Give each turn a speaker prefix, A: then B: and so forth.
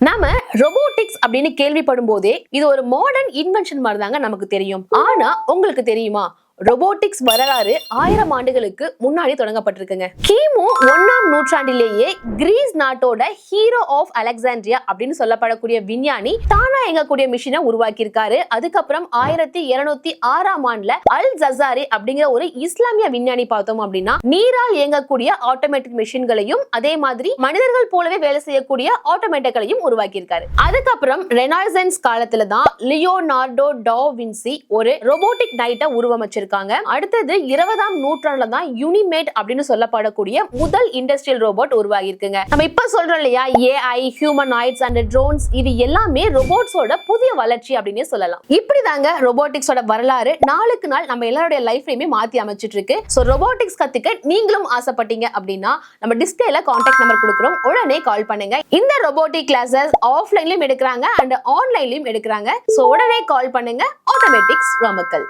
A: நாம ரொபோட்டிக்ஸ் அப்படின்னு கேள்விப்படும் போதே இது ஒரு மாடர்ன் இன்வென்ஷன் மாதிரி தாங்க நமக்கு தெரியும். ஆனா உங்களுக்கு தெரியுமா? ரொபோட்டிக்ஸ் வரலாறு ஆயிரம் ஆண்டுகளுக்கு முன்னாடி தொடங்கப்பட்டிருக்குங்க. கிமு ஒன்னாம் நூற்றாண்டிலேயே கிரீஸ் நாட்டோட ஹீரோ ஆஃப் அலெக்சாண்ட்ரியா அப்படின்னு சொல்லப்படக்கூடிய விஞ்ஞானி தானா இயங்கக்கூடிய மிஷினை உருவாக்கியிருக்காரு. அதுக்கப்புறம் ஆயிரத்தி இருநூத்தி ஆறாம் ஆண்டுல அல் ஜசாரி அப்படிங்கிற ஒரு இஸ்லாமிய விஞ்ஞானி பார்த்தோம் அப்படின்னா நீரால் இயங்கக்கூடிய ஆட்டோமேட்டிக் மிஷின்களையும் அதே மாதிரி மனிதர்கள் போலவே வேலை செய்யக்கூடிய ஆட்டோமேட்டிக்களையும் உருவாக்கியிருக்காரு. அதுக்கப்புறம் ரெனாய்சன்ஸ் காலத்துல தான் லியோனார்டோ டா வின்சி ஒரு ரொபோட்டிக் நைட்டை இருக்காங்க. அடுத்தது இருபதாம் நூற்றாண்டுல தான் யூனிமேட் அப்படின்னு சொல்லப்படக்கூடிய முதல் இண்டஸ்ட்ரியல் ரோபோட் உருவாகி இருக்குங்க நம்ம இப்ப சொல்றோம் இல்லையா? AI human aids and drones இது எல்லாமே ரோபோட்ஸோட புதிய வளர்ச்சி அப்படின்னு சொல்லலாம். இப்படிதாங்க ரொபோட்டிக்ஸோட வரலாறு நாளுக்கு நாள் நம்ம எல்லாருடைய லைஃப்லயுமே மாத்தி அமைச்சிட்டு இருக்கு ஸோ ரோபோட்டிக்ஸ் கத்துக்க நீங்களும் ஆசைப்பட்டீங்க அப்படின்னா நம்ம டிஸ்பிளேல கான்டாக்ட் நம்பர் கொடுக்குறோம். உடனே கால் பண்ணுங்க. இந்த ரொபோட்டிக் கிளாஸஸ் ஆஃப்லைன்லயும் எடுக்கிறாங்க அண்ட் ஆன்லைன்லயும் எடுக்கிறாங்க. ஸோ உடனே கால் பண்ணுங்க. ஆட்டோமேட்டிக்ஸ் ராமக்கல்